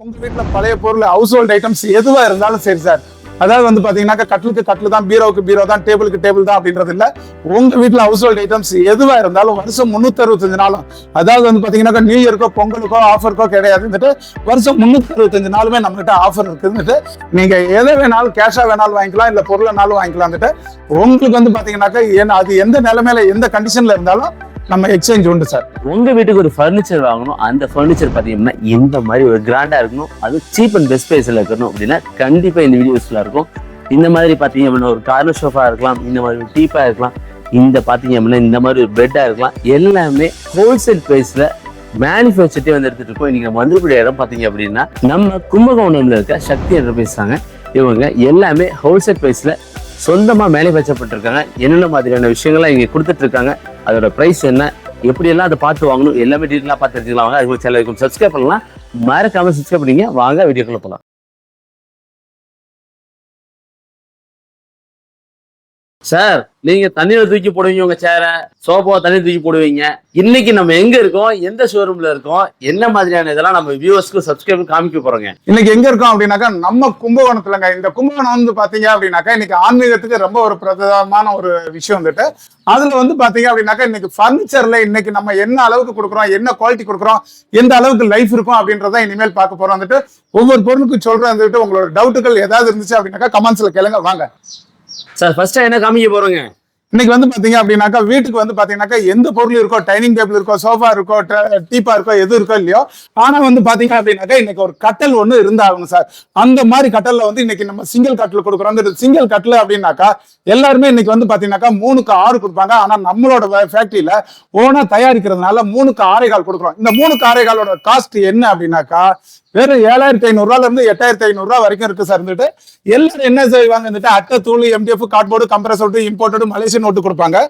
உங்க வீட்டில் பழைய பொருள் ஹவுஸ் ஹோல்ட் ஐட்டம்ஸ் எதுவா இருந்தாலும் சரி சார் அதாவது வந்து பாத்தீங்கன்னாக்கா கட்டிலுக்கு கட்டில் தான் பீரோவுக்கு பீரோ தான் டேபிளுக்கு டேபிள் தான் அப்படின்றது இல்ல. உங்க வீட்டில் ஹவுஸ் ஹோல்ட் ஐட்டம்ஸ் எதுவா இருந்தாலும் வருஷம் முன்னூத்தி நாளும் அதாவது வந்து பாத்தீங்கன்னாக்கா நியூ இயர்க்கோ பொங்கலுக்கோ ஆஃபருக்கோ கிடையாதுன்னுட்டு வருஷம் முன்னூத்தி நாளுமே நம்ம கிட்ட ஆஃபர் இருக்குதுன்னுட்டு நீங்க எதை வேணாலும் கேஷா வேணாலும் வாங்கிக்கலாம் இல்ல பொருளைனாலும் வாங்கிக்கலாம்னுட்டு உங்களுக்கு வந்து பாத்தீங்கன்னாக்கா அது எந்த நிலைமையில எந்த கண்டிஷன்ல இருந்தாலும் நம்ம எக்ஸ்சேஞ்ச் உண்டு சார். உங்க வீட்டுக்கு ஒரு ஃபர்னிச்சர் வாங்கணும் அந்த ஃபர்னிச்சர் பார்த்தீங்கன்னா இந்த மாதிரி ஒரு கிராண்டா இருக்கணும் அது சீப் அண்ட் பெஸ்ட் பிரைஸ்ல இருக்கணும் அப்படின்னா கண்டிப்பா இந்த வீடியோ இருக்கும். இந்த மாதிரி பாத்தீங்க அப்படின்னா ஒரு கார்னர் சோஃபா இருக்கலாம் இந்த மாதிரி ஒரு டீப்பா இருக்கலாம் இந்த பாத்தீங்க அப்படின்னா இந்த மாதிரி ஒரு பெட்டா இருக்கலாம் எல்லாமே ஹோல்சேல் ப்ரைஸில் மேனுஃபேக்சர்ட்டே வந்து எடுத்துட்டு இருக்கோம். இன்னைக்கு நம்ம வந்திருக்கூடிய இடம் பாத்தீங்க அப்படின்னா நம்ம கும்பகோணம்ல இருக்க சக்தி என்டர்பிரைஸ் தாங்க. இவங்க எல்லாமே ஹோல்சேல் ப்ரைஸில் சொந்தமா மேனுஃபேக்சர் பண்ணிருக்காங்க என்னென்ன மாதிரியான விஷயங்கள்லாம் இங்க கொடுத்துட்டு இருக்காங்க அதோட ப்ரைஸ் என்ன எப்படியெல்லாம் அதை பார்த்து வாங்கணும் எல்லாமே டீட்டெயிலாக பார்த்து தெரிஞ்சுக்கலாம். வாங்க அதுக்கு சேனலுக்கு சப்ஸ்கிரைப் பண்ணலாம். மறக்காமல் சப்ஸ்கிரைப் பண்ணிங்க. வாங்க வீடியோக்குள்ளே போகலாம் சார் நீங்க தண்ணியில தூக்கி போடுவீங்க உங்க சேரை சோபாவை தண்ணி தூக்கி போடுவீங்க. இன்னைக்கு நம்ம எங்க இருக்கோம்? எந்த ஷோரூம்ல இருக்கோம்? என்ன மாதிரியான இதெல்லாம் நம்ம வியூவர்ஸ்க்கு சப்ஸ்கிரைப் காமிக்க போறோங்க. இன்னைக்கு எங்க இருக்கோம் அப்படின்னாக்கா நம்ம கும்பகோணத்துலங்க. இந்த கும்பகோணம் வந்து பாத்தீங்க அப்படின்னாக்கா இன்னைக்கு ஆன்மீகத்துக்கு ரொம்ப ஒரு பிரதானமான ஒரு விஷயம் வந்துட்டு அதுல வந்து பாத்தீங்க அப்படின்னாக்கா இன்னைக்கு பர்னிச்சர்ல இன்னைக்கு நம்ம என்ன அளவுக்கு கொடுக்குறோம்? என்ன குவாலிட்டி கொடுக்குறோம்? எந்த அளவுக்கு லைஃப் இருக்கும் அப்படின்றத இனிமேல் பார்க்க போறோம் வந்துட்டு ஒவ்வொரு பொருளுக்கும் சொல்றேன் வந்துட்டு உங்களோட டவுட்டுகள் ஏதாவது இருந்துச்சு அப்படின்னாக்கா கமெண்ட்ஸ்ல கேளுங்க. வாங்க. சார் ஃபர்ஸ்ட் என்ன காமிக்க போறோங்க? இன்னைக்கு வந்து பாத்தீங்க அப்படின்னாக்கா வீட்டுக்கு வந்து பாத்தீங்கன்னாக்கா எந்த பொருள் இருக்கோ டைனிங் டேபிள் இருக்கோ சோஃபா இருக்கோ டீப்பா இருக்கோ எது இருக்கோ இல்லையோ ஆனா வந்து பாத்தீங்க அப்படின்னாக்கா இன்னைக்கு ஒரு கட்டல் ஒண்ணு இருந்தாகணும் சார். அந்த மாதிரி கட்டல்ல வந்து இன்னைக்கு நம்ம சிங்கிள் கட்டில் கொடுக்குறோம். அந்த சிங்கிள் கட்டில் அப்படின்னாக்கா எல்லாருமே இன்னைக்கு வந்து பாத்தீங்கன்னாக்கா மூணுக்கு ஆறு கொடுப்பாங்க. ஆனா நம்மளோட ஃபேக்டரியில ஓனா தயாரிக்கிறதுனால மூணுக்கு ஆறே கால் கொடுக்குறோம். இந்த மூணுக்கு ஆறே காலோட காஸ்ட் என்ன அப்படின்னாக்கா வெறும் ஏழாயிரத்தி ஐநூறுரூவால இருந்து எட்டாயிரத்தி ஐநூறுரூவா வரைக்கும் இருக்கு சார் இருந்துட்டு. எல்லாரும் என்ன செய்வாங்க வந்துட்டு அட்டை தூள் MDF cardboard compressor imported Malaysian note கொடுப்பாங்க.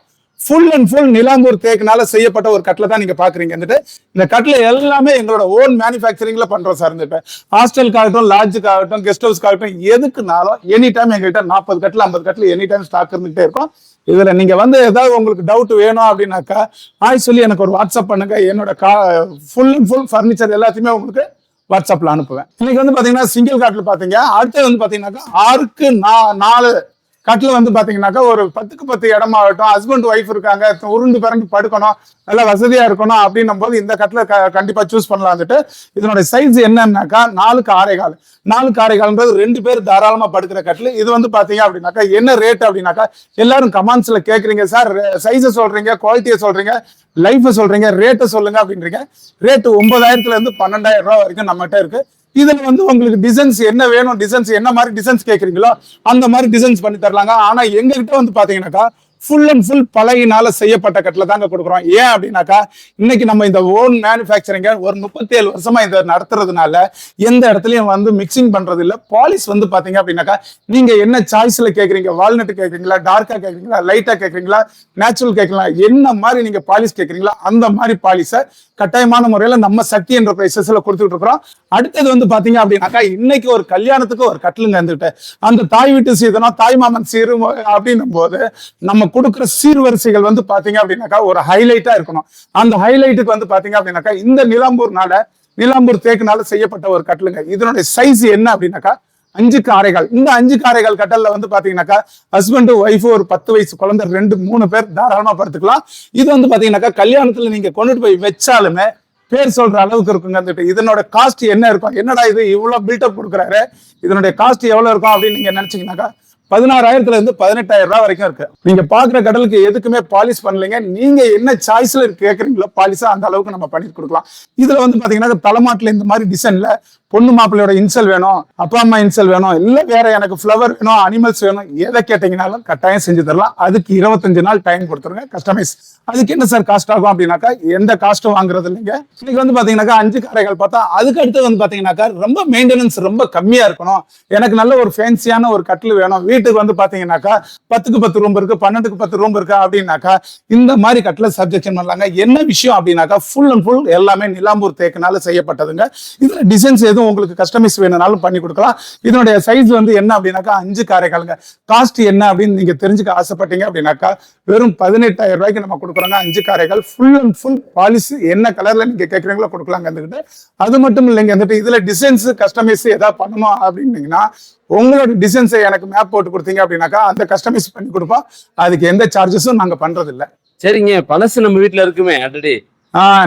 ஃபுல் அண்ட் ஃபுல் நிலாம்பூர் தேக்கினால செய்யப்பட்ட ஒரு கட்டில தான் நீங்க பாக்குறீங்க வந்துட்டு இந்த கட்டில எல்லாமே எங்களோட ஓன் மேனுஃபேக்சரிங்ல பண்றோம் சார் இருந்துட்டு. ஹாஸ்டலுக்காகட்டும் லாட்ஜுக்காகட்டும் கெஸ்ட் ஹவுஸ்க்காகட்டும் எதுக்குனாலும் எனி டைம் எங்ககிட்ட நாற்பது கட்டில் ஐம்பது கட்டில் எனி டைம் ஸ்டாக் இருந்துகிட்டே இருக்கும். இதுல நீங்க வந்து ஏதாவது உங்களுக்கு டவுட் வேணும் அப்படின்னாக்கா ஆய் சொல்லி எனக்கு ஒரு வாட்ஸ்அப் பண்ணுங்க. என்னோட கா ஃபுல் அண்ட் ஃபுல் ஃபர்னிச்சர் எல்லாத்தையுமே உங்களுக்கு வாட்ஸ்அப்பில் அனுப்புவேன். இன்னைக்கு வந்து பார்த்தீங்கன்னா சிங்கிள் காட்டில் பார்த்தீங்க அடுத்து வந்து பார்த்தீங்கன்னாக்கா ஆறுக்கு நா- நாலு கட்டில் வந்து பார்த்தீங்கன்னாக்கா ஒரு பத்துக்கு பத்து இடமாகட்டும் ஹஸ்பண்ட் ஒய்ஃப் இருக்காங்க உருண்டு பிறண்டு படுக்கணும் நல்லா வசதியாக இருக்கணும் அப்படின்னும் போது இந்த கட்டில் க- கண்டிப்பாக சூஸ் பண்ணலாம் வந்துட்டு இதனோட சைஸ் என்னன்னாக்கா நாலுக்கு ஆறே கால். நாலுக்கு ஆறே கால்ன்றது ரெண்டு பேர் தாராளமாக படுக்கிற கட்டில். இது வந்து பார்த்தீங்க அப்படின்னாக்கா என்ன ரேட் அப்படின்னாக்கா எல்லாரும் கமெண்ட்ஸில் கேட்குறீங்க சார் சைஸை சொல்கிறீங்க குவாலிட்டியை சொல்கிறீங்க லைஃபை சொல்கிறீங்க ரேட்டை சொல்லுங்க அப்படின்றீங்க. ரேட்டு ஒன்பதாயிரத்துலேருந்து பன்னெண்டாயிரம் ரூபா வரைக்கும் நம்மகிட்ட இருக்குது இதுல வந்து உங்களுக்கு டிசைன்ஸ் என்ன வேணும் டிசைன்ஸ் என்ன மாதிரி டிசைன்ஸ் கேட்குறீங்களோ அந்த மாதிரி டிசைன்ஸ் பண்ணி தரலாங்க. ஆனா எங்ககிட்ட வந்து பாத்தீங்கன்னாக்கா ஃபுல் அண்ட் ஃபுல் பழையினால செய்யப்பட்ட கட்டில தாங்க கொடுக்குறோம். ஏன் அப்படின்னாக்கா இன்னைக்கு நம்ம இந்த ஓன் மேனுஃபேக்சரிங்க ஒரு முப்பத்தேழு வருஷமா இதை நடத்துறதுனால எந்த இடத்துலயும் வந்து மிக்சிங் பண்றது இல்ல பாலிஷ் வந்து பாத்தீங்க அப்படின்னாக்கா நீங்க என்ன சாய்ஸ்ல கேட்குறீங்க வால்நட் கேட்குறீங்களா டார்க்கா கேட்குறீங்களா லைட்டா கேட்குறீங்களா நேச்சுரல் கேட்கலாம் என்ன மாதிரி நீங்க பாலிஷ் கேட்குறீங்களா அந்த மாதிரி பாலிஷை கட்டாயமான முறையில நம்ம சக்தி என்ற பிரைசஸ்ல கொடுத்துட்டு இருக்கிறோம் அடுத்தது வந்து பாத்தீங்க அப்படின்னாக்கா இன்னைக்கு ஒரு கல்யாணத்துக்கு ஒரு கட்டிலுங்க இருந்துட்டு அந்த தாய் வீட்டு சீதனம் தாய் மாமன் சீரு அப்படின்னும் போது நம்ம கொடுக்குற சீர்வரிசைகள் வந்து பாத்தீங்க அப்படின்னாக்கா ஒரு ஹைலைட்டா இருக்கணும். அந்த ஹைலைட்டுக்கு வந்து பாத்தீங்க அப்படின்னாக்கா இந்த நிலாம்பூர்னால நிலாம்பூர் தேக்குனால செய்யப்பட்ட ஒரு கட்டிலுங்க. இதனுடைய சைஸ் என்ன அப்படின்னாக்கா அஞ்சு காரைகள். இந்த அஞ்சு காரைகள் கட்டல்ல வந்து பாத்தீங்கன்னாக்கா ஹஸ்பண்ட் ஒய்ஃப் ஒரு பத்து வயசு குழந்தை ரெண்டு மூணு பேர் தாராளமா படுத்துக்கலாம். இது வந்து பாத்தீங்கன்னாக்கா கல்யாணத்துல நீங்க கொண்டுட்டு போய் வச்சாலுமே பேர் சொல்ற அளவுக்கு இருக்குங்க இதனோட காஸ்ட் என்ன இருக்கும் என்னடா இது இவ்வளவு பில்டப் கொடுக்குறாரு? இதனுடைய காஸ்ட் எவ்வளவு இருக்கும் அப்படின்னு நீங்க நினைச்சீங்கன்னாக்கா பதினாறாயிரத்துல இருந்து பதினெட்டாயிரம் ரூபாய் வரைக்கும் இருக்கு. நீங்க பாக்குற கடலுக்கு எதுக்குமே பாலிஷ் பண்ணலைங்க. நீங்க என்ன சாய்ஸ்ல கேக்குறீங்களோ பாலிஷா அந்த அளவுக்கு நம்ம பண்ணி கொடுக்கலாம். இதுல வந்து பாத்தீங்கன்னா தலைமாட்டுல இந்த மாதிரி டிசைன்ல பொண்ணு மாப்பிள்ளையோட இன்சல் வேணும் அப்பா அம்மா இன்சல் வேணும் இல்ல வேற எனக்கு ஃப்ளவர் வேணும் அனிமல்ஸ் வேணும் எதை கேட்டீங்கனாலும் கட்டாயம் செஞ்சு தரலாம். அதுக்கு இருபத்தஞ்சு நாள் டைம் கொடுத்துருங்க கஸ்டமைஸ் அதுக்கு என்ன சார் காஸ்ட் ஆகும் அப்படின்னாக்கா எந்த காஸ்ட்டும் வாங்குறது இல்லைங்க. இன்னைக்கு வந்து பாத்தீங்கன்னாக்கா அஞ்சு காரைகள் பார்த்தா அதுக்கு அடுத்து வந்து பாத்தீங்கன்னாக்கா ரொம்ப மெயின்டெனன்ஸ் ரொம்ப கம்மியா இருக்கணும். எனக்கு நல்ல ஒரு ஃபேன்சியான ஒரு கட்டில் வேணும். வீட்டுக்கு வந்து பாத்தீங்கன்னாக்கா பத்துக்கு பத்து ரூம் இருக்கு பன்னெண்டுக்கு பத்து ரூம் இருக்கு அப்படின்னாக்கா இந்த மாதிரி கட்டில சப்ஜெக்ஷன் பண்ணலாங்க. என்ன விஷயம் அப்படின்னாக்கா ஃபுல் அண்ட் ஃபுல் எல்லாமே நிலாம்பூர் தேக்கினால செய்யப்பட்டதுங்க. இதுல டிசைன்ஸ் எதுவும் உங்களுக்கு கஸ்டமைஸ் வேணும்னாலும் பண்ணி கொடுக்கலாம். இதனுடைய சைஸ் வந்து என்ன அப்படின்னாக்கா அஞ்சு காரைக்காலுங்க. காஸ்ட் என்ன அப்படின்னு நீங்க தெரிஞ்சுக்க ஆசைப்பட்டீங்க அப்படின்னாக்கா வெறும் பதினெட்டாயிரம் ரூபாய்க்கு நம்ம கொடுக்குறோங்க. அஞ்சு Karaikal full and full policy என்ன கலர்ல நீங்க கேட்குறீங்களோ கொடுக்கலாங்க இருந்துக்கிட்டு அது மட்டும் இல்லைங்க வந்துட்டு இதுல டிசைன்ஸ் கஸ்டமைஸ் ஏதாவது பண்ணணும் அப்படின்னீங்கன்னா உங்களோட டிசைன்ஸை எனக்கு மேப் போட்டு கொடுத்தீங்க அப்படின்னாக்கா அந்த கஸ்டமைஸ் பண்ணி கொடுப்போம். அதுக்கு எந்த சார்ஜஸும் நாங்கள் பண்ணுறதில்ல சரிங்க பழசு நம்ம வீட்டில் இருக்குமே ஆல்ரெடி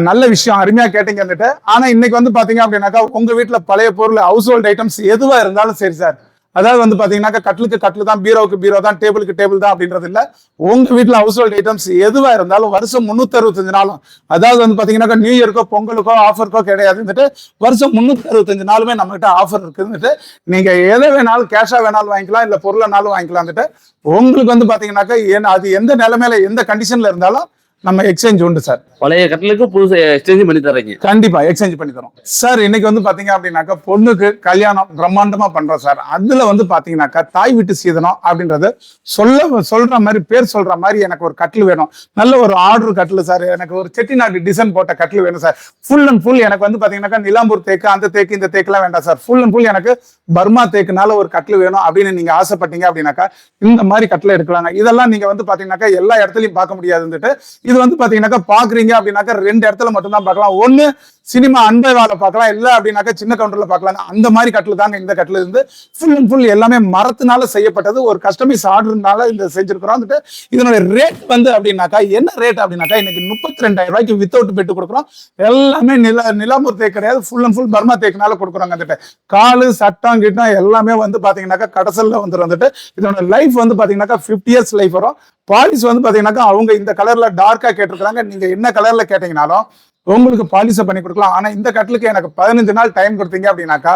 நல்ல விஷயம். அருமையா கேட்டீங்க வந்துட்டு. ஆனா இன்னைக்கு வந்து பாத்தீங்க அப்படின்னாக்கா உங்க வீட்டுல பழைய பொருள் ஹவுஸ் ஹோல்ட் ஐட்டம்ஸ் எதுவா இருந்தாலும் சரி சார். அதாவது வந்து பாத்தீங்கன்னாக்கா கட்டிலுக்கு கட்டில் தான் பீரோவுக்கு பீரோ தான் டேபிளுக்கு டேபிள் தான் அப்படின்றது இல்ல. உங்க வீட்டுல ஹவுஸ் ஹோல்ட் ஐட்டம்ஸ் எதுவா இருந்தாலும் வருஷம் முன்னூத்தி அறுபத்தஞ்சு நாளும் அதாவது வந்து பாத்தீங்கன்னாக்கா நியூ இயர்க்கோ பொங்கலுக்கோ ஆஃபருக்கோ கிடையாது வந்துட்டு வருஷம் முன்னூத்தி அறுபத்தஞ்சு நாளுமே நம்ம கிட்ட ஆஃபர் இருக்குதுன்னுட்டு நீங்க எதை வேணாலும் கேஷா வேணாலும் வாங்கிக்கலாம் இல்ல பொருளைனாலும் வாங்கிக்கலாம்னுட்டு உங்களுக்கு வந்து பாத்தீங்கன்னாக்கா ஏன் அது எந்த நிலைமையில எந்த கண்டிஷன்ல இருந்தாலும் நம்ம எக்ஸ்சேஞ்ச் உண்டு சார் பழைய கட்டலுக்கு புதுசு எக்ஸ்சேஞ்ச் பண்ணி தர்றீங்க. கண்டிப்பா எக்ஸ்சேஞ்ச் பண்ணி தரோம் சார் இன்னைக்கு வந்து பாத்தீங்க அப்படின்னாக்கா பொண்ணுக்கு கல்யாணம் பிரம்மாண்டமா பண்றோம் சார் அதுல வந்து பாத்தீங்கன்னாக்கா தாய் வீட்டு சீதனம் அப்படின்றது சொல்ல சொல்ற மாதிரி பேர் சொல்ற மாதிரி எனக்கு ஒரு கட்டில் வேணும். நல்ல ஒரு ஆர்டர் கட்டில் சார் எனக்கு ஒரு செட்டிநாடு டிசைன் போட்ட கட்டில் வேணும் சார் ஃபுல் அண்ட் ஃபுல் எனக்கு வந்து பாத்தீங்கன்னாக்கா நிலாம்பூர் தேக்கு அந்த தேக்கு இந்த தேக்குலாம் வேண்டாம் சார் ஃபுல் அண்ட் ஃபுல் எனக்கு பர்மா தேக்குனால ஒரு கட்டில் வேணும் அப்படின்னு நீங்க ஆசைப்பட்டீங்க அப்படின்னாக்கா இந்த மாதிரி கட்டில் எடுக்கலாங்க. இதெல்லாம் நீங்க வந்து பாத்தீங்கன்னாக்கா எல்லா இடத்துலயும் பார்க்க முடியாதுன்னுட்டு இது வந்து பாத்தீங்கன்னாக்கா பாக்குறீங்க அப்படின்னாக்கா ரெண்டு இடத்துல மட்டும்தான் பார்க்கலாம். ஒன்னு சினிமா அன்பைவால பார்க்கலாம். இல்லை அப்படின்னாக்கா சின்ன கவுண்டர்ல பார்க்கலாம் அந்த மாதிரி கட்டில் தாங்க இந்த கட்டில் இருந்து ஃபுல் அண்ட் ஃபுல் எல்லாமே மரத்தினால செய்யப்பட்டது. ஒரு கஸ்டமைஸ் ஆர்டர்னால இந்த செஞ்சிருக்கிறோம். வந்துட்டு இதனுடைய ரேட் வந்து அப்படின்னாக்கா என்ன ரேட் அப்படின்னாக்கா இன்னைக்கு முப்பத்தி ரெண்டாயிரம் ரூபாய்க்கு வித்தவுட் பெட்டு கொடுக்குறோம். எல்லாமே நில நிலாம்பூர் தேக்கு கிடையாது ஃபுல் அண்ட் ஃபுல் பர்மா தேக்குனால கொடுக்குறாங்க வந்துட்டு. காலு சட்டம் கிட்டம் எல்லாமே வந்து பாத்தீங்கன்னாக்கா கடசல்ல வந்துட்டு வந்துட்டு. இதோட லைஃப் வந்து பாத்தீங்கன்னாக்கா ஃபிஃப்டி இயர்ஸ் லைஃப் வரும். பாலிஸ் வந்து பாத்தீங்கன்னாக்கா அவங்க இந்த கலர்ல டார்க்கா கேட்டிருக்காங்க நீங்க என்ன கலர்ல கேட்டீங்கனாலும் உங்களுக்கு பாலிசை பண்ணி கொடுக்கலாம். ஆனா இந்த கட்டிலுக்கு எனக்கு பதினஞ்சு நாள் டைம் கொடுத்தீங்க அப்படின்னாக்கா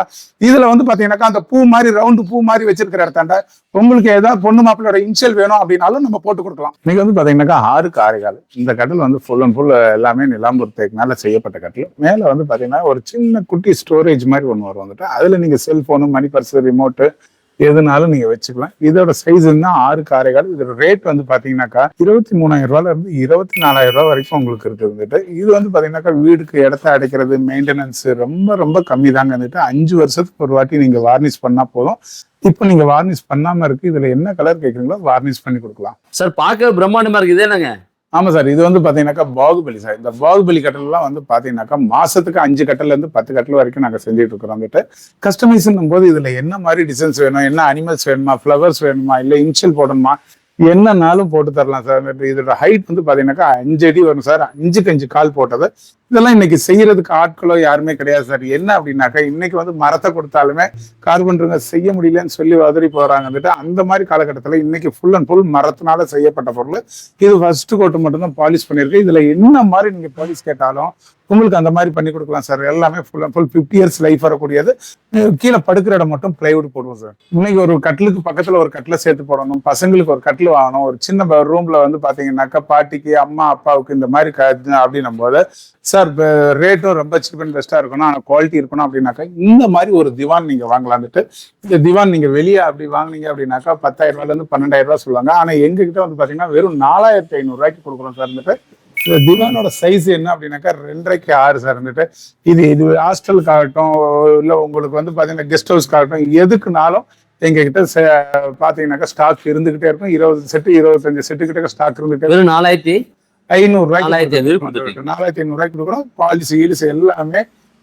இதுல வந்து பாத்தீங்கன்னாக்கா அந்த பூ மாதிரி ரவுண்டு பூ மாதிரி வச்சிருக்கிற இடத்தாண்ட உங்களுக்கு ஏதாவது பொண்ணு மாப்பிள்ளோட இன்ஷியல் வேணும் அப்படின்னாலும் நம்ம போட்டு கொடுக்கலாம். இன்னைக்கு வந்து பார்த்தீங்கன்னாக்கா ஆறு காரைகால் இந்த கட்டில் வந்து ஃபுல் அண்ட் ஃபுல் எல்லாமே நிலாம்பூர் தேக்குனால செய்யப்பட்ட கட்டில். மேல வந்து பாத்தீங்கன்னா ஒரு சின்ன குட்டி ஸ்டோரேஜ் மாதிரி ஒன்று வரும் வந்துட்டு. அதுல நீங்க செல்போனு மணி பர்ஸ் ரிமோட்டு எதுனாலும் நீங்க வச்சுக்கலாம். இதோட சைஸ் இருந்தா ஆறு காரைகள் இதோட ரேட் வந்து பாத்தீங்கன்னாக்கா இருபத்தி மூணாயிரம் ரூபாயில இருந்து இருபத்தி நாலாயிரம் ரூபாய் வரைக்கும் உங்களுக்கு இருக்கு வந்துட்டு இது வந்து பாத்தீங்கன்னாக்கா வீடுக்கு இடத்த அடைக்கிறது மெயின்டெனன்ஸ் ரொம்ப ரொம்ப கம்மி தாங்க வந்துட்டு அஞ்சு வருஷத்துக்கு ஒரு வாட்டி நீங்க வார்னிஷ் பண்ணா போதும். இப்போ நீங்க வார்னிஷ் பண்ணாம இருக்கு. இதுல என்ன கலர் கேட்குறீங்களோ வார்னிஷ் பண்ணி கொடுக்கலாம். சார் பார்க்க பிரம்மாண்டமா இருக்கு. இதே என்னங்க? ஆமா சார் இது வந்து பார்த்தீங்கன்னாக்கா பாகுபலி சார். இந்த பாகுபலி கட்டல்லாம் வந்து பாத்தீங்கன்னாக்கா மாசத்துக்கு அஞ்சு கட்டலேருந்து பத்து கட்டல் வரைக்கும் நாங்க செஞ்சுட்டு இருக்கிறோம் வந்துட்டு. கஸ்டமைஸ்னும் போது இதுல என்ன மாதிரி டிசைன்ஸ் வேணும் என்ன அனிமல்ஸ் வேணுமா ஃப்ளவர்ஸ் வேணுமா இல்ல இன்ஷியல் போடணுமா என்னன்னாலும் போட்டு தரலாம் சார். இதோட ஹைட் வந்து பாத்தீங்கன்னாக்கா அஞ்சு அடி வரும் சார். அஞ்சுக்கு அஞ்சு கால் போட்டது. இதெல்லாம் இன்னைக்கு செய்யறதுக்கு ஆட்களோ யாருமே கிடையாது சார். என்ன அப்படின்னாக்கா இன்னைக்கு வந்து மரத்தை கொடுத்தாலுமே கார்பன்ருங்க செய்ய முடியலன்னு சொல்லி உதறி போறாங்கன்னுட்டு அந்த மாதிரி காலகட்டத்தில் இன்னைக்கு ஃபுல் அண்ட் ஃபுல் மரத்தினால செய்யப்பட்ட பொருள். இது ஃபர்ஸ்ட் கோட்டு மட்டும்தான் பாலிஷ் பண்ணியிருக்கு. இதுல என்ன மாதிரி நீங்க பாலிஷ் கேட்டாலும் உங்களுக்கு அந்த மாதிரி பண்ணி கொடுக்கலாம் சார் எல்லாமே full and full fifty years life வரக்கூடியது. கீழே படுக்கிற இடம் மட்டும் பிளைவுட் போடுவோம் சார் இன்னைக்கு ஒரு கட்டிலுக்கு பக்கத்தில் ஒரு கட்டில் சேர்த்து போடணும். பசங்களுக்கு ஒரு கட்டில் வாங்கணும். ஒரு சின்ன ரூமில் வந்து பார்த்தீங்கன்னாக்கா பாட்டிக்கு அம்மா அப்பாவுக்கு இந்த மாதிரி க அப்படின்னும் போது சார் ரேட்டும் ரொம்ப சீப் அண்ட் பெஸ்ட்டாக இருக்கணும். ஆனால் குவாலிட்டி இருக்கணும் அப்படின்னாக்கா இந்த மாதிரி ஒரு திவான் நீங்கள் வாங்கலான்ட்டு இந்த திவான் நீங்கள் வெளியே அப்படி வாங்குனீங்க அப்படின்னாக்கா பத்தாயிரம் ரூபாயிலேருந்து பன்னெண்டாயிரம் ரூபா சொல்லுவாங்க. ஆனால் எங்ககிட்ட வந்து பார்த்தீங்கன்னா வெறும் நாலாயிரத்தி ஐநூறுரூவாய்க்கு கொடுக்குறோம் சார் வந்துட்டு இந்த திவானோட சைஸ் என்ன அப்படின்னாக்கா ரெண்டரைக்கு ஆறு சார் வந்துட்டு இது இது ஹாஸ்டலுக்காகட்டும் இல்லை உங்களுக்கு வந்து பார்த்தீங்கன்னா கெஸ்ட் ஹவுஸ்க்காகட்டும் எதுக்குனாலும் எங்ககிட்ட பார்த்தீங்கன்னாக்கா ஸ்டாக் இருந்துகிட்டே இருக்கும். இருபது செட்டு இருபத்தஞ்சு செட்டு கிட்ட ஸ்டாக் இருந்துகிட்டே நாலாயிரத்தி ஐநூறு நாலாயிரத்தி ஐநூறு ரூபாய்க்கு கொடுத்துட்டீங்க. நாலாயிரத்தி ஐநூறு ரூபாய்க்கு கொடுக்குறோம் பாலிசி ஈலிசி எல்லாமே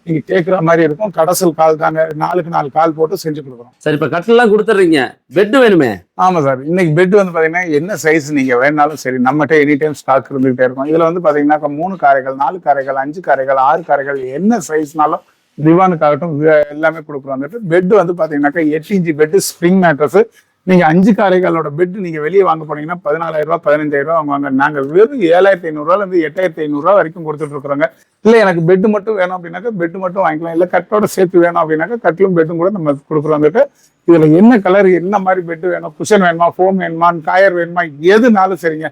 நீங்க கேட்குற மாதிரி இருக்கும். கடைசல் கால் தாங்க. நாலுக்கு நாலு கால் போட்டு செஞ்சு கொடுக்குறோம் சார் இப்ப கட்டலாம் கொடுத்துட்றீங்க பெட் வேணுமே? ஆமா சார். இன்னைக்கு பெட் வந்து பாத்தீங்கன்னா என்ன சைஸ் நீங்க வேணாலும் சரி நம்மகிட்ட எனி டைம் ஸ்டாக் இருந்துகிட்டே இருக்கும். இதுல வந்து பாத்தீங்கன்னா மூணு காரைகள் நாலு காரைகள் அஞ்சு காரைகள் ஆறு காரைகள் என்ன சைஸ்னாலும் திவானுக்காகட்டும் எல்லாமே கொடுக்குறோம். வந்துட்டு பெட் வந்து பாத்தீங்கன்னாக்கா எட்டு இன்ச்சு பெட் ஸ்ப்ரிங் மேட்ரஸ் நீங்க அஞ்சு காரைகளோட பெட் நீங்க வெளியே வாங்க போனீங்கன்னா பதினாலாயிரம் ரூபாய் பதினஞ்சாயிரம் ரூபாய் வாங்குவாங்க நாங்க வெறும் ஏழாயிரத்தி ஐநூறுரூவால இருந்து எட்டாயிரத்தி ஐநூறுரூவா வரைக்கும் கொடுத்துட்டு இருக்கிறாங்க. இல்ல எனக்கு பெட் மட்டும் வேணும் அப்படின்னாக்கா பெட் மட்டும் வாங்கிக்கலாம். இல்ல கட்டோட சேர்த்து வேணும் அப்படின்னாக்கா கட்டிலும் பெட்டும் கூட நம்ம கொடுக்குறோம் வந்துட்டு இதுல என்ன கலர் என்ன மாதிரி பெட் வேணும்? குஷன் வேணுமா? ஃபோம் வேணுமா? காயர் வேணுமா? எதுனாலும் சரிங்க.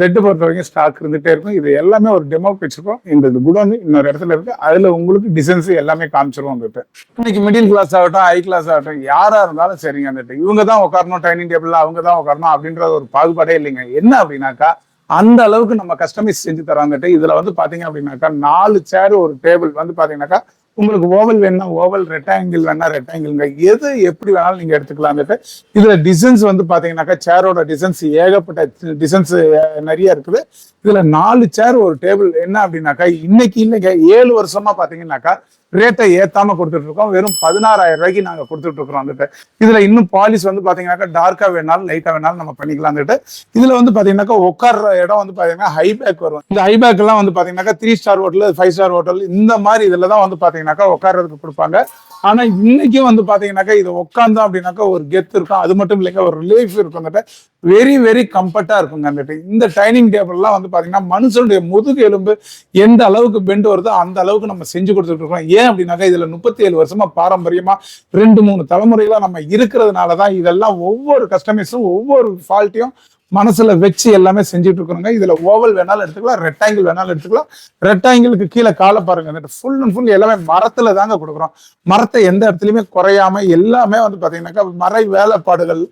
பெட்டு பொறுத்த வரைக்கும் ஸ்டாக் இருந்துகிட்டே இருக்கும். இது எல்லாமே ஒரு டெமோ வச்சிருக்கோம். இந்த குடோன் இன்னொரு இடத்துல இருக்கு. அதுல உங்களுக்கு டிசைன்ஸ் எல்லாமே காமிச்சிருவோம் வந்துட்டு இன்னைக்கு மிடில் கிளாஸ் ஆகட்டும் ஹை கிளாஸ் ஆகட்டும் யாரா இருந்தாலும் சரிங்க வந்துட்டு இவங்க தான் உட்காரணும் டைனிங் டேபிள்ல அவங்க தான் உட்காரணும் அப்படின்றது ஒரு பாகுபாடே இல்லைங்க. என்ன அப்படின்னாக்கா அந்த அளவுக்கு நம்ம கஸ்டமைஸ் செஞ்சு தராங்கட்டு இதுல வந்து பாத்தீங்க அப்படின்னாக்கா நாலு சேர் ஒரு டேபிள் வந்து பாத்தீங்கன்னாக்கா உங்களுக்கு ஓவல் வேணா ஓவல் ரெக்டாங்கிள் வேணா ரெக்டாங்கிள்ங்க எது எப்படி வேணாலும் நீங்க எடுத்துக்கலாம்னுட்டு இதுல டிசைன்ஸ் வந்து பாத்தீங்கன்னாக்கா சேரோட டிசைன்ஸ் ஏகப்பட்ட டிசைன்ஸ் நிறைய இருக்குது. இதுல நாலு சேர் ஒரு டேபிள் என்ன அப்படின்னாக்கா இன்னைக்கு இல்லைங்க ஏழு வருஷமா பாத்தீங்கன்னாக்கா ரேட்டை ஏத்தாம கொடுத்துட்டு இருக்கோம் வெறும் பதினாறாயிரம் ரூபாய்க்கு நாங்க கொடுத்துட்டு இருக்கிறோம் வந்துட்டு இதுல இன்னும் பாலிஷ் வந்து பாத்தீங்கன்னாக்கா டார்க்கா வேணாலும் லைட்டா வேணாலும் நம்ம பண்ணிக்கலாம் வந்துட்டு இதுல வந்து பாத்தீங்கன்னாக்கா உட்கார்ற இடம் வந்து பாத்தீங்கன்னா ஹை பேக் வரும். இந்த ஹை பேக் எல்லாம் வந்து பாத்தீங்கன்னாக்கா three star hotel five star hotel இந்த மாதிரி இதுல தான் வந்து பாத்தீங்கன்னாக்கா உட்கார்றதுக்கு கொடுப்பாங்க. ஆனா இன்னைக்கும் வந்து பாத்தீங்கன்னாக்கா இது உட்காந்தோம் அப்படின்னாக்கா ஒரு கெத்து இருக்கும். அது மட்டும் இல்லைங்க ஒரு ரிலீஃப் இருக்கும் வந்துட்டு வெரி வெரி கம்ஃபர்ட்டா இருக்குங்க வந்துட்டு இந்த டைனிங் டேபிள்லாம் வந்து பாத்தீங்கன்னா மனுஷனுடைய முதுகு எலும்பு எந்த அளவுக்கு பெண்டு வருதோ அந்த அளவுக்கு நம்ம செஞ்சு கொடுத்துட்டு இருக்கோம் ஏன் அப்படின்னாக்கா இதுல முப்பத்தி ஏழு வருஷமா பாரம்பரியமா ரெண்டு மூணு தலைமுறைகளா நம்ம இருக்கிறதுனால தான் இதெல்லாம் ஒவ்வொரு கஸ்டமைஸும் ஒவ்வொரு ஃபால்ட்டையும் மனசுல வச்சு எல்லாமே செஞ்சுட்டு இருக்கிறோங்க. இதுல ஓவல் வேணாலும் எடுத்துக்கலாம் ரெக்டாங்கிள் வேணாலும் எடுத்துக்கலாம். ரெக்டாங்கிளுக்கு கீழே காலை பாருங்க. ஃபுல் அண்ட் ஃபுல் எல்லாமே மரத்துல தாங்க கொடுக்குறோம். மரத்தை எந்த இடத்துலயுமே குறையாம எல்லாமே வந்து பாத்தீங்கன்னாக்கா மறை வேலைப்பாடுகள்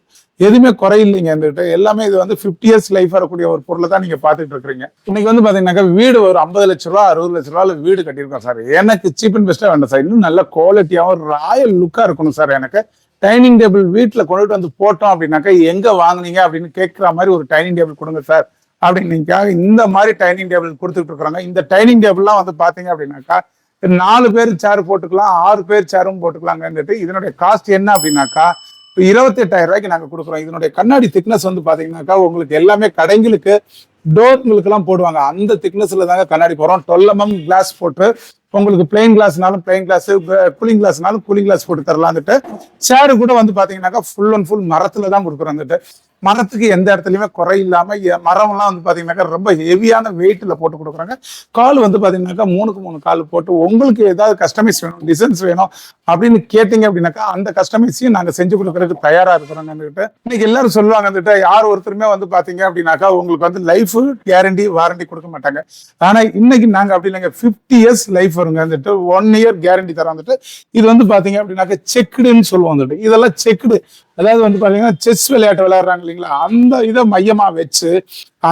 எதுவுமே குறையில்லைங்க என்கிட்ட எல்லாமே இது வந்து ஃபிஃப்டி இயர்ஸ் லைஃப் வரக்கூடிய ஒரு பொருளை தான் நீங்க பாத்துட்டு இருக்கீங்க இன்னைக்கு வந்து பாத்தீங்கன்னாக்கா வீடு ஒரு ஐம்பது லட்ச ரூபா அறுபது லட்ச ரூபால வீடு கட்டியிருக்கோம் சார். எனக்கு சீப் அண்ட் பெஸ்டா வேண்டாம் சார். இன்னும் நல்ல குவாலிட்டியாகவும் ராயல் லுக்கா இருக்கணும் சார் எனக்கு. டைனிங் டேபிள் வீட்டில் கொண்டுட்டு வந்து போட்டோம் அப்படின்னாக்கா எங்க வாங்குனீங்க? அப்படின்னு கேட்குற மாதிரி ஒரு டைனிங் டேபிள் கொடுங்க சார். அப்படின்னீங்க இந்த மாதிரி டைனிங் டேபிள் கொடுத்துட்டு இருக்கிறாங்க. இந்த டைனிங் டேபிள்லாம் வந்து பாத்தீங்க அப்படின்னாக்கா நாலு பேர் சேர் போட்டுக்கலாம் ஆறு பேர் சேரும் போட்டுக்கலாங்கன்றது இதனுடைய காஸ்ட் என்ன அப்படின்னாக்கா இப்போ இருபத்தெட்டாயிரம் ரூபாய்க்கு நாங்கள் கொடுக்குறோம். இதனுடைய கண்ணாடி திக்னஸ் வந்து பாத்தீங்கன்னாக்கா உங்களுக்கு எல்லாமே கடைங்களுக்கு டோர் மில்க்லாம் போடுவாங்க. அந்த திக்னஸ்ல தாங்க கண்ணாடி போறோம் டுவெல் எம்எம் கிளாஸ் போட்டு உங்களுக்கு பிளெயின் கிளாஸ்னாலும் பிளெயின் கிளாஸ் கூலிங் கிளாஸ்னாலும் கூலிங் கிளாஸ் போட்டு தரலான்னுட்டு சேரு கூட வந்து பாத்தீங்கன்னாக்கா ஃபுல் அண்ட் ஃபுல் மரத்துல தான் கொடுக்குறோம் வந்துட்டு மரத்துக்கு எந்த இடத்துலையுமே குறை இல்லாம எ- மரம்லாம் வந்து பாத்தீங்கன்னாக்கா ரொம்ப ஹெவியான வெயிட்ல போட்டு கொடுக்குறாங்க. கால் வந்து பாத்தீங்கன்னாக்கா மூணுக்கு மூணு கால் போட்டு உங்களுக்கு ஏதாவது கஸ்டமைஸ் வேணும் டிசைன்ஸ் வேணும் அப்படின்னு கேட்டீங்க அப்படின்னாக்கா அந்த கஸ்டமைஸையும் நாங்க செஞ்சு கொடுக்கறதுக்கு தயாரா இருக்கிறோங்க வந்துட்டு இன்னைக்கு எல்லாரும் சொல்லுவாங்க வந்துட்டு யார் ஒருத்தருமே வந்து பாத்தீங்க அப்படின்னாக்கா உங்களுக்கு வந்து லைஃப் கேரண்டி வாரண்டி கொடுக்க மாட்டாங்க. ஆனா இன்னைக்கு நாங்க அப்படி இல்லைங்க. ஃபிஃப்டி இயர்ஸ் லைஃப் வருங்க வந்துட்டு ஒன் இயர் கேரண்டி தரோம் வந்துட்டு இது வந்து பாத்தீங்க அப்படின்னாக்கா செக்குடுன்னு சொல்லுவோம் வந்துட்டு இதெல்லாம் செக்குடு அதாவது வந்து பாத்தீங்கன்னா செஸ் விளையாட்டு விளையாடுறாங்க இல்லைங்களா? அந்த இதை மையமா வச்சு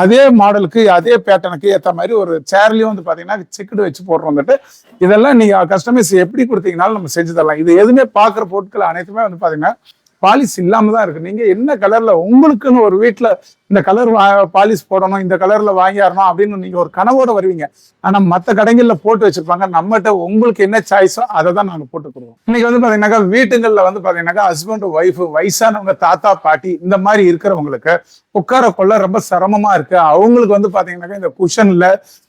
அதே மாடலுக்கு அதே பேட்டர்னுக்கு ஏத்த மாதிரி ஒரு சேர்லயும் வந்து பாத்தீங்கன்னா செக்குடு வச்சு போடுறோம் வந்துட்டு இதெல்லாம் நீங்க கஸ்டமைஸ் எப்படி கொடுத்தீங்கனாலும் நம்ம செஞ்சு தரலாம். இது எதுவுமே பாக்குற பொருட்கள் அனைத்துமே வந்து பாத்தீங்கன்னா பாலிசி இல்லாம தான் இருக்கு. நீங்க என்ன கலர்ல உங்களுக்குன்னு ஒரு வீட்டில் இந்த கலர் பாலிஷ் போடணும் இந்த கலர்ல வாங்கியாரணும் அப்படின்னு நீங்க ஒரு கனவோட வருவீங்க. ஆனா மற்ற கடைகள்ல போட்டு வச்சிருப்பாங்க. நம்மகிட்ட உங்களுக்கு என்ன சாய்ஸோ அதை தான் நாங்க போட்டு கொடுவோம் இன்னைக்கு வந்து பாத்தீங்கன்னாக்கா வீட்டுங்கள்ல வந்து பாத்தீங்கன்னாக்கா ஹஸ்பண்ட் ஒய்ஃப் வயசானவங்க தாத்தா பாட்டி இந்த மாதிரி இருக்கிறவங்களுக்கு உட்கார கொள்ள ரொம்ப சிரமமா இருக்கு. அவங்களுக்கு வந்து பாத்தீங்கன்னாக்கா இந்த குஷன்ல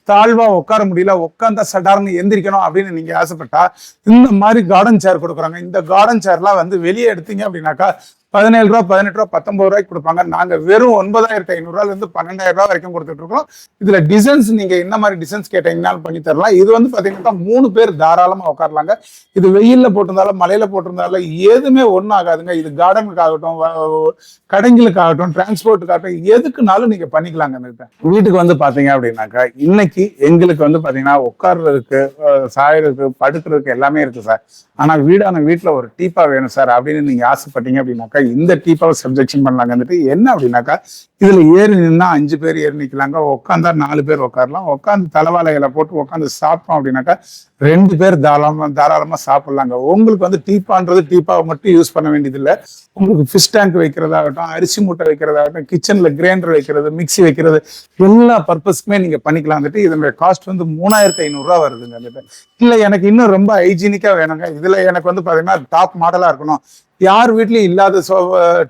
தாழ்வா உட்கார முடியல உட்காந்தா சடார்னு எந்திரிக்கணும் அப்படின்னு நீங்க ஆசைப்பட்டா இந்த மாதிரி கார்டன் சேர் கொடுக்குறாங்க. இந்த கார்டன் சேர்லாம் வந்து வெளியே எடுத்தீங்க அப்படின்னாக்கா பதினேழு ரூபா பதினெட்டு ரூபா பத்தொன்பது ரூபாய்க்கு கொடுப்பாங்க. நாங்கள் வெறும் ஒன்பதாயிரத்தி ஐநூறு இருந்து பன்னெண்டாயிரம் ரூபா வரைக்கும் கொடுத்துட்டு இருக்கோம் இதுல டிசைன்ஸ் நீங்க என்ன மாதிரி டிசைன்ஸ் கேட்டீங்கன்னாலும் பண்ணி தரலாம். இது வந்து பாத்தீங்கன்னா மூணு பேர் தாராளமா உட்காரலாங்க. இது வெயில்ல போட்டிருந்தாலும் மலையில போட்டிருந்தாலும் எதுவுமே ஒன்றும் ஆகாதுங்க. இது கார்டனுக்கு ஆகட்டும் கடைங்களுக்கு ஆகட்டும் டிரான்ஸ்போர்ட்டுக்காகட்டும் எதுக்குனாலும் நீங்க பண்ணிக்கலாங்க இந்த வீட்டுக்கு வந்து பாத்தீங்க அப்படின்னாக்கா இன்னைக்கு எங்களுக்கு வந்து பாத்தீங்கன்னா உட்கார்றதுக்கு சாயறதுக்கு படுக்கிறதுக்கு எல்லாமே இருக்கு சார். ஆனா வீடான வீட்டுல ஒரு டீப்பா வேணும் சார் அப்படின்னு நீங்க ஆசைப்பட்டீங்க அப்படின்னாக்கா இந்த டீப்பாவை சப்ஜெக்ஷன் பண்ணலாங்க வந்துட்டு என்ன அப்படின்னாக்கா இதுல ஏறி நின்னா அஞ்சு பேர் ஏறி நிக்கலாங்க. உட்காந்தா நாலு பேர் உட்காரலாம் உட்காந்து தலைவாழைகளை போட்டு உட்காந்து சாப்பிட்டோம் அப்படின்னாக்கா ரெண்டு பேர் தாராளமா தாராளமா சாப்பிடலாங்க. உங்களுக்கு வந்து டீப்பான்றது டீப்பாவை மட்டும் யூஸ் பண்ண வேண்டியது இல்ல உங்களுக்கு ஃபிஷ் டேங்க் வைக்கிறதாகட்டும் அரிசி மூட்டை வைக்கிறதாகட்டும் கிச்சன்ல கிரைண்டர் வைக்கிறது மிக்ஸி வைக்கிறது எல்லா பர்பஸ்க்குமே நீங்க பண்ணிக்கலாம். வந்துட்டு இதனுடைய காஸ்ட் வந்து மூணாயிரத்தி ஐநூறுரூவா வருதுங்க வந்துட்டு இல்ல எனக்கு இன்னும் ரொம்ப ஹைஜீனிக்கா வேணுங்க. இதுல எனக்கு வந்து பாத்தீங்கன்னா டாப் மாடலா இருக்கணும். யார் வீட்லயும் இல்லாத சோ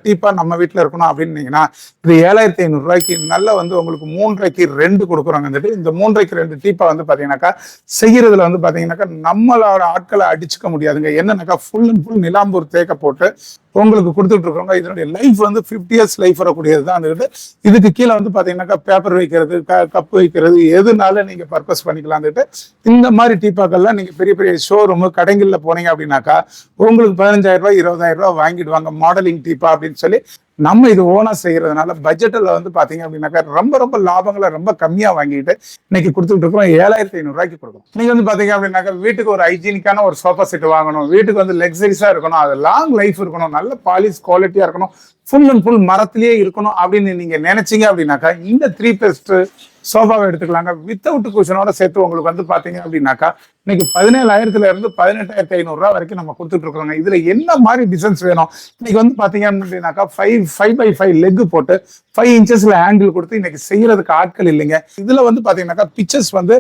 டீப்பா நம்ம வீட்டில் இருக்கணும் அப்படின்னீங்கன்னா இது ஏழாயிரத்தி ஐநூறுரூவாய்க்கு நல்ல வந்து உங்களுக்கு மூன்றரைக்கு ரெண்டு கொடுக்குறோங்க. வந்துட்டு இந்த மூன்றரைக்கு ரெண்டு டீப்பா வந்து பாத்தீங்கன்னாக்கா செய்யறதுல வந்து பார்த்தீங்கன்னாக்கா நம்மளோட ஆட்களை அடிச்சுக்க முடியாதுங்க. என்னன்னாக்கா ஃபுல் அண்ட் ஃபுல் நிலாம்பூர் தேக்க போட்டு உங்களுக்கு கொடுத்துட்டு இருக்கிறவங்க இதனுடைய லைஃப் வந்து ஃபிஃப்டி இயர்ஸ் லைஃப் வரக்கூடியது தான். வந்துட்டு இதுக்கு கீழே வந்து பார்த்தீங்கன்னாக்கா பேப்பர் வைக்கிறது க கப் வைக்கிறது எதுனால நீங்க பர்பஸ் பண்ணிக்கலாம்னுட்டு இந்த மாதிரி டீப்பாக்கள்லாம் நீங்க பெரிய பெரிய ஷோரூம் கடைங்களில் போனீங்க அப்படின்னாக்கா உங்களுக்கு பதினஞ்சாயிரம் ரூபாய் இருபதாயிரம் ரூபாய் வாங்கிடுவாங்க மாடலிங் டீப்பா அப்படின்னு சொல்லி நம்ம இது ஓனா செய்யறதுனால பட்ஜெட்டில் வந்து பாத்தீங்க அப்படின்னாக்கா ரொம்ப ரொம்ப லாபங்களை ரொம்ப கம்மியா வாங்கிட்டு இன்னைக்கு கொடுத்துட்டு இருக்கோம் ஏழாயிரத்தி ஐநூறுரூவாய்க்கு கொடுக்கணும். கொடுக்கும் நீங்க வந்து பாத்தீங்க அப்படின்னாக்கா வீட்டுக்கு ஒரு ஹைஜீனிக்கான ஒரு சோஃபா செட் வாங்கணும். வீட்டுக்கு வந்து லக்ஸரிஸா இருக்கணும். அது லாங் லைஃப் இருக்கணும். நல்ல பாலிஷ் குவாலிட்டியா இருக்கணும். ஃபுல் அண்ட் ஃபுல் மரத்திலேயே இருக்கணும் அப்படின்னு நீங்க நினைச்சீங்க அப்படின்னாக்கா இந்த த்ரீ பெஸ்ட் சோஃபாவை எடுத்துக்கலாங்க. வித்தவுட் குஷனோட சேர்த்து உங்களுக்கு வந்து பாத்தீங்க அப்படின்னாக்கா இன்னைக்கு பதினேழாயிரத்துல இருந்து பதினெட்டாயிரத்தி ஐநூறுரூவா வரைக்கும் நம்ம கொடுத்துட்டு இருக்கோங்க. இதுல என்ன மாதிரி டிசைன்ஸ் வேணும்? இன்னைக்கு வந்து பாத்தீங்க அப்படின்னாக்கா five five by five leg போட்டு ஃபைவ் இன்ச்சஸ்ல ஹேண்டில் கொடுத்து இன்னைக்கு செய்யறதுக்கு ஆட்கள் இல்லைங்க. இதுல வந்து பாத்தீங்கன்னாக்கா பிக்சர்ஸ் வந்து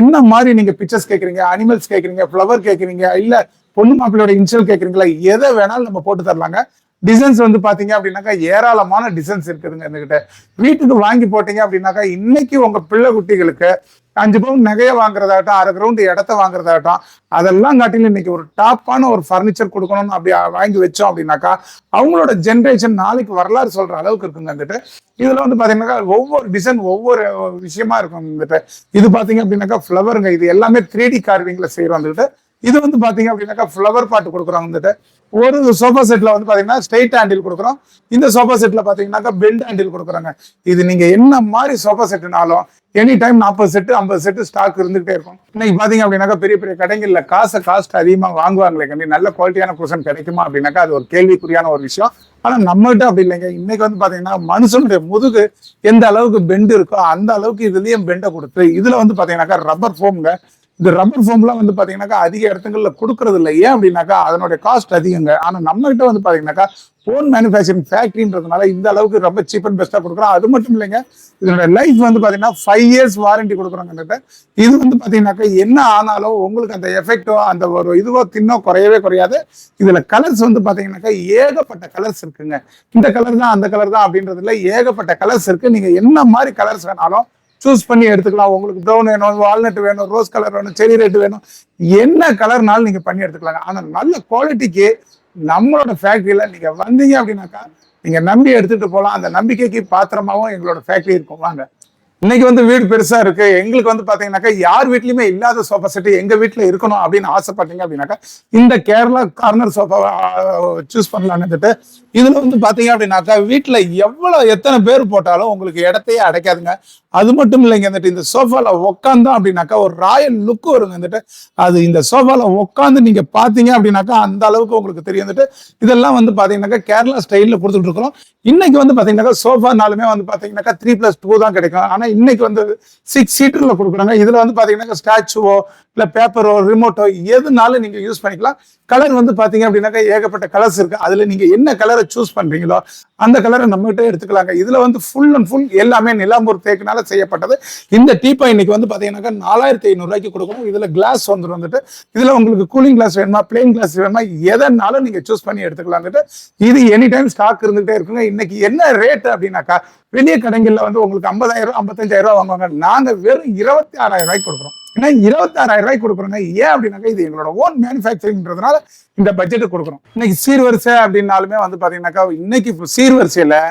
என்ன மாதிரி நீங்க பிக்சர்ஸ் கேட்குறீங்க அனிமல்ஸ் கேட்குறீங்க ஃப்ளவர் கேட்குறீங்க இல்ல பொண்ணு மாப்பிள்ளையோட இன்சல் கேட்குறீங்களா எதை வேணாலும் நம்ம போட்டு தரலாங்க. டிசைன்ஸ் வந்து பார்த்தீங்க அப்படின்னாக்கா ஏராளமான டிசைன்ஸ் இருக்குதுங்க எங்ககிட்ட. வீட்டுக்கு வாங்கி போட்டீங்க அப்படின்னாக்கா இன்னைக்கு உங்கள் பிள்ளை குட்டிகளுக்கு அஞ்சு பவுன் நகையை வாங்குறதாகட்டும் அரை கிரவுண்டு இடத்த வாங்குறதாகட்டும் அதெல்லாம் காட்டிலும் இன்னைக்கு ஒரு டாப்பான ஒரு ஃபர்னிச்சர் கொடுக்கணும்னு அப்படி வாங்கி வச்சோம் அப்படின்னாக்கா அவங்களோட ஜென்ரேஷன் நாளைக்கு வரலாறு சொல்ற அளவுக்கு இருக்குங்க வந்துட்டு இதுல வந்து பாத்தீங்கன்னாக்கா ஒவ்வொரு டிசைன் ஒவ்வொரு விஷயமா இருக்கும் வந்துட்டு இது பாத்தீங்க அப்படின்னாக்கா ஃப்ளவருங்க இது எல்லாமே த்ரீ டி கார்விங்ல செய்யறோம் வந்துட்டு இது வந்து பாத்தீங்க அப்படின்னாக்கா ஃப்ளவர் பாட்டு கொடுக்குறோம் வந்துட்டு ஒரு சோஃபா செட்டில் வந்து பார்த்தீங்கன்னா ஸ்ட்ரெயிட் ஹேண்டில் கொடுக்குறோம். இந்த சோஃபா செட்டில் பார்த்தீங்கன்னாக்கா பெல்ட் ஹேண்டில் கொடுக்குறாங்க. இது நீங்கள் என்ன மாதிரி சோஃபா செட்டுனாலும் எனி டைம் நாற்பது செட்டு ஐம்பது செட்டு ஸ்டாக் இருந்துகிட்டே இருக்கும். இன்னைக்கு பார்த்தீங்க அப்படின்னாக்கா பெரிய பெரிய கடைகளில் காசை காஸ்ட் அதிகமாக வாங்குவாங்களே கண்டி நல்ல குவாலிட்டியான குஷன் கிடைக்குமா அப்படின்னாக்கா அது ஒரு கேள்விக்குரியான ஒரு விஷயம். ஆனால் நம்மகிட்ட அப்படி இல்லைங்க. இன்னைக்கு வந்து பார்த்தீங்கன்னா மனுஷனுடைய முதுகு எந்த அளவுக்கு பெண்ட் இருக்கோ அந்த அளவுக்கு இதுலேயும் பெண்டை கொடுத்து இதில் வந்து பார்த்தீங்கன்னாக்கா ரப்பர் ஃபோம்ங்க இந்த ரப்பர் ஃபோம்லாம் வந்து பார்த்தீங்கன்னாக்கா அதிக இடத்துங்களில் கொடுக்கறது இல்லை. ஏன் அப்படின்னாக்கா அதனுடைய காஸ்ட் அதிகங்க. ஆனால் நம்மகிட்ட வந்து பார்த்தீங்கன்னாக்கா ஃபோன் மேனுஃபேக்சரிங் ஃபேக்ட்ரின்றதுனால இந்த அளவுக்கு ரொம்ப சீப் அண்ட் பெஸ்ட்டாக கொடுக்குறோம். அது மட்டும் இல்லைங்க. இதனுடைய லைஃப் வந்து பார்த்தீங்கன்னா ஃபைவ் இயர்ஸ் வாரண்டி கொடுக்குறோங்க இது. வந்து பார்த்தீங்கன்னாக்கா என்ன ஆனாலும் உங்களுக்கு அந்த எஃபெக்டோ அந்த ஒரு இதுவோ தின்னோ குறையவே குறையாது. இதில் கலர்ஸ் வந்து பார்த்தீங்கன்னாக்கா ஏகப்பட்ட கலர்ஸ் இருக்குங்க. இந்த கலர் தான் அந்த கலர் தான் அப்படின்றதுல ஏகப்பட்ட கலர்ஸ் இருக்குது நீங்கள் என்ன மாதிரி கலர்ஸ் வேணாலும் சூஸ் பண்ணி எடுத்துக்கலாம். உங்களுக்கு ப்ரௌன் வேணும் வால்நட் வேணும் ரோஸ் கலர் வேணும் செரி ரெட் வேணும். என்ன கலர்னாலும் நீங்க பண்ணி எடுத்துக்கலாங்க. ஆனால் நல்ல குவாலிட்டிக்கு நம்மளோட ஃபேக்ட்ரியில் நீங்க வந்தீங்க அப்படின்னாக்கா நீங்கள் நம்பி எடுத்துட்டு போகலாம். அந்த நம்பிக்கைக்கு பாத்திரமாவும் எங்களோட ஃபேக்ட்ரி இருக்கும். வாங்க. இன்னைக்கு வந்து வீடு பெருசா இருக்கு. எங்களுக்கு வந்து பாத்தீங்கன்னாக்கா யார் வீட்லயுமே இல்லாத சோஃபா செட்டு எங்க வீட்ல இருக்கணும் அப்படின்னு ஆசைப்பட்டீங்க அப்படின்னாக்கா இந்த கேரளா கார்னர் சோஃபா சூஸ் பண்ணலான்னு இதுல வந்து பாத்தீங்க அப்படின்னாக்கா வீட்ல எவ்வளவு எத்தனை பேர் போட்டாலும் உங்களுக்கு இடத்தையே அடைக்காதுங்க. அது மட்டும் இல்லைங்க வந்துட்டு இந்த சோஃபால உட்காந்தோம் அப்படின்னாக்கா ஒரு ராயல் லுக் வருங்க வந்துட்டு. அது இந்த சோஃபால உட்காந்து நீங்க பாத்தீங்க அப்படின்னாக்கா அந்த அளவுக்கு உங்களுக்கு தெரியும் வந்துட்டு. இதெல்லாம் வந்து பாத்தீங்கன்னாக்கா கேரளா ஸ்டைல்ல கொடுத்துட்டு இருக்கிறோம். இன்னைக்கு வந்து பாத்தீங்கன்னாக்கா சோஃபானாலுமே வந்து பாத்தீங்கன்னாக்கா த்ரீ பிளஸ் டூ தான் கிடைக்கும். ஆனா இன்னைக்கு வந்து சிக்ஸ் சீட்டர்ல கொடுக்குறாங்க. இதுல வந்து பாத்தீங்கன்னாக்கா ஸ்டாச்சுவோ இல்ல பேப்பரோ ரிமோட்டோ எதுனாலும் நீங்க யூஸ் பண்ணிக்கலாம். கலர் வந்து பாத்தீங்க அப்படின்னாக்கா ஏகப்பட்ட கலர்ஸ் இருக்கு. அதுல நீங்க என்ன கலரை சூஸ் பண்றீங்களோ அந்த கலரை நம்ம கிட்ட எடுத்துக்கலாங்க. இதுல வந்து ஃபுல் அண்ட் ஃபுல் எல்லாமே நிலாம்பூர் தேக்குனால செய்யப்பட்டது. இந்த டீப்பா இன்னைக்கு வந்து பாத்தீங்கன்னாக்கா நாலாயிரத்தி ஐநூறுரூவாய்க்கு கொடுக்கணும். இதுல கிளாஸ் வந்துடும் வந்துட்டு. இதுல உங்களுக்கு கூலிங் கிளாஸ் வேணுமா பிளெயின் கிளாஸ் வேணுமா எதனாலும் நீங்க சூஸ் பண்ணி எடுத்துக்கலாம்ட்டு இது எனி டைம் ஸ்டாக் இருந்துகிட்டே இருக்குங்க. இன்னைக்கு என்ன ரேட் அப்படின்னாக்கா பெரிய கடைகளில் வந்து உங்களுக்கு ஐம்பதாயிரம் ரூபா ஐம்பத்தஞ்சாயிரம் ரூபா வாங்குவாங்க. நாங்கள் வெறும் இருபத்தி ஆறாயிரம் ரூபாய்க்கு கொடுக்குறோம். ஏன்னா இருபத்தாறாயிரம் ரூபாய்க்கு கொடுக்குறோங்க. ஏன் அப்படின்னாக்கா இது எங்களோட ஓன் மேனுஃபேக்சரிங்கிறதுனால இந்த பட்ஜெட்டு கொடுக்குறோம். இன்னைக்கு சீர்வரிசை அப்படின்னாலுமே வந்து பார்த்தீங்கன்னாக்கா இன்னைக்கு இப்போ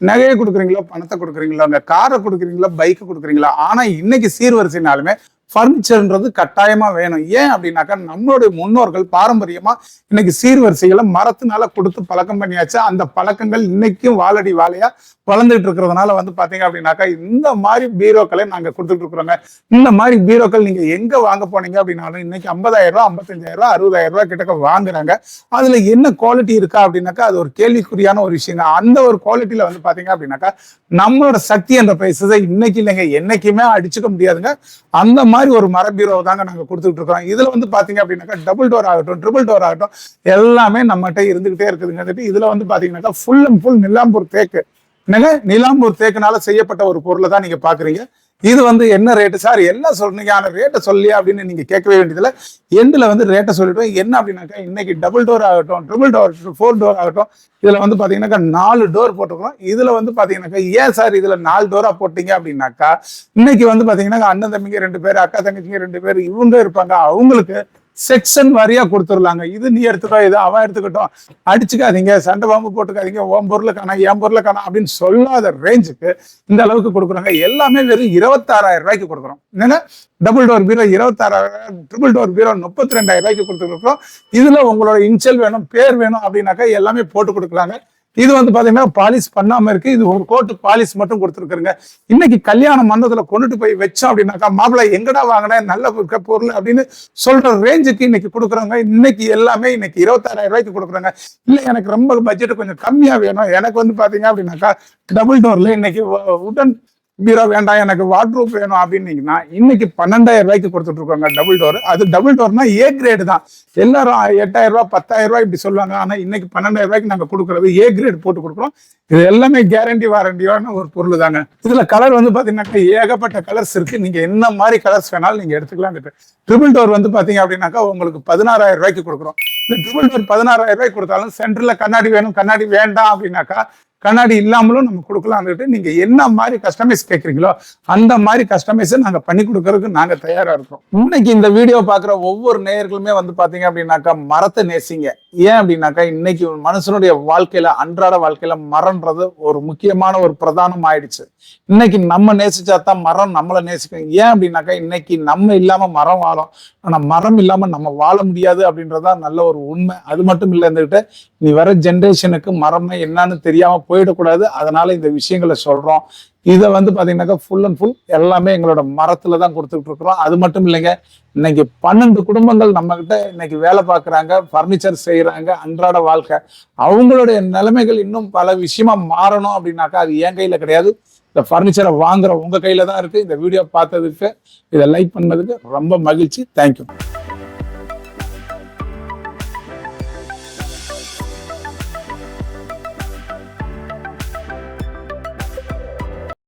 நகையை கொடுக்குறீங்களோ பணத்தை கொடுக்குறீங்களோ அங்க காரை கொடுக்குறீங்களோ பைக்கை கொடுக்குறீங்களோ ஆனால் இன்னைக்கு சீர்வரிசைனாலுமே ஃபர்னிச்சர்ன்றது கட்டாயமா வேணும். ஏன் அப்படின்னாக்கா நம்மளுடைய முன்னோர்கள் பாரம்பரியமா இன்னைக்கு சீர்வரிசைகளை மரத்தினால கொடுத்து பழக்கம் பண்ணியாச்சு? அந்த பழக்கங்கள் இன்னைக்கும் வாழடி வாழையா வளர்ந்துட்டு இருக்கிறதுனால வந்து பாத்தீங்க அப்படின்னாக்கா இந்த மாதிரி பீரோக்களை நாங்க கொடுத்துட்டு இருக்கிறோங்க. இந்த மாதிரி பீரோக்கள் நீங்க எங்க வாங்க போனீங்க அப்படின்னாலும் இன்னைக்கு ஐம்பதாயிரம் ரூபாய் ஐம்பத்தஞ்சாயிரம் ரூபாய் அறுபதாயிரம் ரூபாய் கிட்டக்க வாங்குறாங்க. அதுல என்ன குவாலிட்டி இருக்கா அப்படின்னாக்கா அது ஒரு கேள்விக்குறியான ஒரு விஷயங்க அந்த ஒரு குவாலிட்டியில வந்து பாத்தீங்க அப்படின்னாக்கா நம்மளோட சக்தி என்ற பிரைஸை இன்னைக்கு இல்லைங்க. என்னைக்குமே அடிச்சுக்க முடியாதுங்க. அந்த மாதிரி ஒரு மர பீரோ தாங்க நாங்க கொடுத்துட்டு இருக்கோம் இதுல வந்து பாத்தீங்க அப்படின்னாக்கா டபுள் டோர் ஆகட்டும் ட்ரிபிள் டோர் ஆகட்டும் எல்லாமே நம்மகிட்ட இருந்துகிட்டே இருக்குதுங்க இதுல வந்து பாத்தீங்கன்னாக்கா ஃபுல் அண்ட் ஃபுல் நிலாம்பூர் தேக்கு. என்னங்க? நிலாம்பூர் தேக்குனால செய்யப்பட்ட ஒரு பொருளை தான் நீங்க பாக்குறீங்க. இது வந்து என்ன ரேட்டு சார் என்ன சொல்றீங்க? ஆனால் ரேட்டை சொல்லி அப்படின்னு நீங்கள் கேட்கவே வேண்டியதில்ல. எண்டில் வந்து ரேட்டை சொல்லிடுவேன் என்ன அப்படின்னாக்கா இன்னைக்கு டபுள் டோர் ஆகட்டும் ட்ரிபிள் டோர் ஃபோர் டோர் ஆகட்டும் இதில் வந்து பார்த்தீங்கன்னாக்கா நாலு டோர் போட்டுக்கிறோம் இதில் வந்து பார்த்தீங்கன்னாக்கா ஏன் சார் இதில் நாலு டோராக போட்டீங்க அப்படின்னாக்கா இன்னைக்கு வந்து பாத்தீங்கன்னா அண்ணன் தம்பிங்க ரெண்டு பேர் அக்கா தங்கச்சிங்க ரெண்டு பேர் இவங்க இருப்பாங்க. அவங்களுக்கு செக்ஷன் வாரியா கொடுத்துடலாங்க. இது நீ எடுத்துக்கோ இது அவன் எடுத்துக்கிட்டோம். அடிச்சுக்காதீங்க சண்டை பாம்பு போட்டுக்காதீங்க ஓம் பொருளை காணா என் பொருளை காணா அப்படின்னு சொல்லாத ரேஞ்சுக்கு இந்த அளவுக்கு கொடுக்குறாங்க. எல்லாமே வெறும் இருபத்தாறாயிரம் ரூபாய்க்கு கொடுக்குறோம். என்னன்னா டபுள் டோர் பீரோ இருபத்தாறாயிரம் ட்ரிபிள் டோர் பீரோ முப்பத்தி ரெண்டாயிரம் ரூபாய்க்கு கொடுத்துருக்கோம். இதுல உங்களோட இன்சல் வேணும் பேர் வேணும் அப்படின்னாக்கா எல்லாமே போட்டு கொடுக்கலாங்க. இது வந்து பாத்தீங்கன்னா பாலிஷ் பண்ணாம இருக்கு. இது ஒரு கோட்டு பாலிஷ் மட்டும் கொடுத்துருக்குறங்க. இன்னைக்கு கல்யாணம் மண்டபத்துல கொண்டுட்டு போய் வச்சோம் அப்படின்னாக்கா மாப்பிள்ளை எங்கடா வாங்கினேன் நல்ல பொருள் அப்படின்னு சொல்ற ரேஞ்சுக்கு இன்னைக்கு கொடுக்குறாங்க. இன்னைக்கு எல்லாமே இன்னைக்கு இருபத்தாறாயிரம் ரூபாய்க்கு கொடுக்குறாங்க. இல்ல எனக்கு ரொம்ப பட்ஜெட் கொஞ்சம் கம்மியா வேணும். எனக்கு வந்து பாத்தீங்க அப்படின்னாக்கா டபுள் டோர்ல இன்னைக்கு உடன் பீரோ வேண்டாம் எனக்கு வாட்ரூப் வேணும் அப்படின்னீங்கன்னா இன்னைக்கு பன்னெண்டாயிரம் ரூபாய்க்கு கொடுத்துட்டு இருக்காங்க டபுள் டோர் அது டபுள் டோர்னா ஏ கிரேடு தான். எல்லாரும் எட்டாயிரம் ரூபாய் பத்தாயிரம் ரூபாய் இப்படி சொல்லுவாங்க. ஆனா இன்னைக்கு பன்னெண்டாயிரம் ரூபாய்க்கு நாங்க கொடுக்குறது ஏ கிரேட் போட்டு கொடுக்குறோம். இது எல்லாமே கேரண்டி வாரண்டியான ஒரு பொருள் தாங்க. இதுல கலர் வந்து பாத்தீங்கன்னாக்கா ஏகப்பட்ட கலர்ஸ் இருக்கு. நீங்க என்ன மாதிரி கலர்ஸ் வேணாலும் நீங்க எடுத்துக்கலாம். ட்ரிபிள் டோர் வந்து பாத்தீங்க அப்படின்னாக்கா உங்களுக்கு பதினாறாயிரம் ரூபாய்க்கு கொடுக்குறோம். இந்த ட்ரிபிள் டோர் பதினாறாயிரம் ரூபாய்க்கு கொடுத்தாலும் சென்டர்ல கண்ணாடி வேணும் கண்ணாடி வேண்டாம் அப்படின்னாக்கா கண்ணாடி இல்லாமலும் நம்ம கொடுக்கலாம்னுட்டு நீங்கள் என்ன மாதிரி கஸ்டமைஸ் கேட்குறீங்களோ அந்த மாதிரி கஸ்டமைஸை நாங்கள் பண்ணி கொடுக்கறதுக்கு நாங்கள் தயாராக இருக்கோம். இன்னைக்கு இந்த வீடியோ பார்க்குற ஒவ்வொரு நேயர்களுமே வந்து பார்த்தீங்க அப்படின்னாக்கா மரத்தை நேசிங்க. ஏன் அப்படின்னாக்கா இன்னைக்கு மனுஷனுடைய வாழ்க்கையில அன்றாட வாழ்க்கையில மரம்ன்றது ஒரு முக்கியமான ஒரு பிரதானம் ஆயிடுச்சு. இன்னைக்கு நம்ம நேசிச்சா தான் மரம் நம்மளை நேசிக்கும். ஏன் அப்படின்னாக்கா இன்னைக்கு நம்ம இல்லாம மரம் வாழும். ஆனா மரம் இல்லாம நம்ம வாழ முடியாது அப்படின்றதா நல்ல ஒரு உண்மை. அது மட்டும் இல்லை இருந்துகிட்டு நீ வர ஜென்ரேஷனுக்கு மரம்னா என்னன்னு தெரியாம போயிடக்கூடாது. அதனால இந்த விஷயங்களை சொல்றோம். இதை வந்து பார்த்தீங்கன்னாக்கா ஃபுல் அண்ட் ஃபுல் எல்லாமே எங்களோட மரத்துல தான் கொடுத்துட்டு இருக்கிறோம். அது மட்டும் இல்லைங்க இன்னைக்கு பன்னெண்டு குடும்பங்கள் நம்ம கிட்ட இன்னைக்கு வேலை பார்க்குறாங்க ஃபர்னிச்சர் செய்கிறாங்க அன்றாட வாழ்க்கை. அவங்களுடைய நிலைமைகள் இன்னும் பல விஷயமா மாறணும் அப்படின்னாக்கா அது என் கையில கிடையாது. இந்த ஃபர்னிச்சரை வாங்குற உங்க கையில தான் இருக்கு. இந்த வீடியோ பார்த்ததுக்கு இதை லைக் பண்ணதுக்கு ரொம்ப மகிழ்ச்சி. தேங்க்யூ